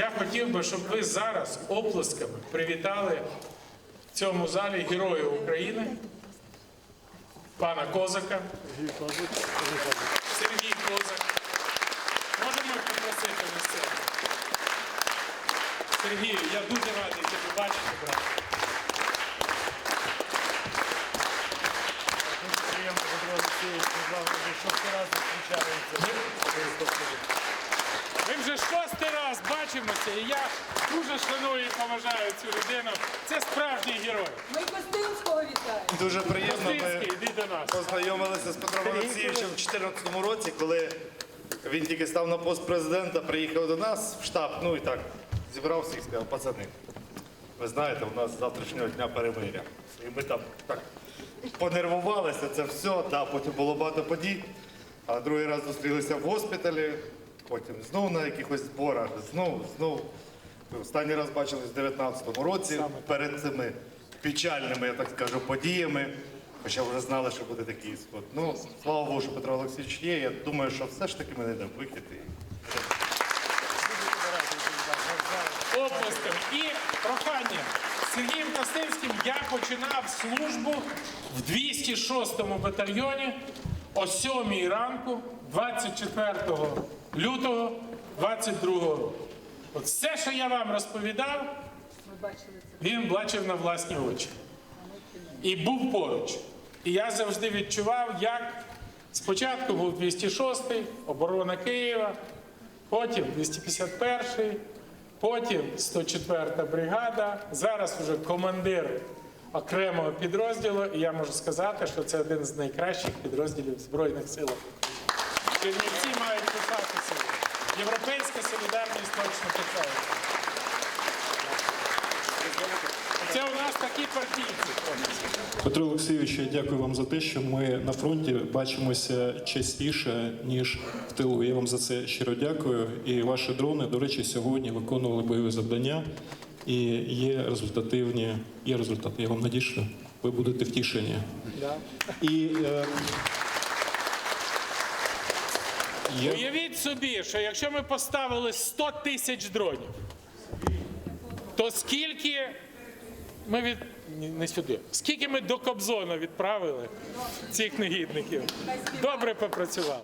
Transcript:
Я хотів би, щоб ви зараз оплесками привітали в цьому залі Героя України, пана Козака. Сергій Козак. Можемо попросити на сцену? Сергію, я дуже радий тебе бачити, брат. Дуже приємно, Петро Олексійович, ми з вами вже шостий раз зустрічаємося. Ми вже шостий раз бачимося, і я дуже шаную і поважаю цю людину. Це справжній герой. Ми Костинського вітаємо. Дуже приємно. Ми Костинський, йди до нас. познайомилися з Петром Олексійовичем в 2014 році, коли він тільки став на пост президента, приїхав до нас в штаб, ну і так, зібрав всіх і сказав, пацани, ви знаєте, у нас з завтрашнього дня перемиря. І ми там так понервувалися, це все, та, потім було багато подій. А другий раз зустрілися в госпіталі, потім знову на якихось зборах, знову, знову. Ми Останній раз бачились в 2019 році перед цими печальними, я так скажу, подіями. Хоча вже знали, що буде такий ісход. Ну, слава Богу, що Петро Олексійович є. Я думаю, що все ж таки ми знайдемо вихід. І... оплеском і прохання. З Сергієм Костинським я починав службу в 206-му батальйоні о 7 ранку 24 лютого 22 року. От все, що я вам розповідав, він бачив на власні очі. І був поруч. І я завжди відчував, як спочатку був 206-й, оборона Києва, потім 251-й, потім 104-та бригада, зараз вже командир окремого підрозділу, і я можу сказати, що це один з найкращих підрозділів Збройних сил. України. Чернівці мають писатися. Європейська солідарність точно писається. Це у нас такі партійці. Петро Олексійович, я дякую вам за те, що ми на фронті бачимося частіше ніж в тилу. Я вам за це щиро дякую. І ваші дрони, до речі, сьогодні виконували бойові завдання. І є результативні, є результати. Я вам надішлю. Ви будете втішені. І е, я Уявіть собі, що якщо ми поставили 100 тисяч дронів, то скільки ми від ні, не сюди, скільки ми до Кобзона відправили цих негідників? Добре попрацювали.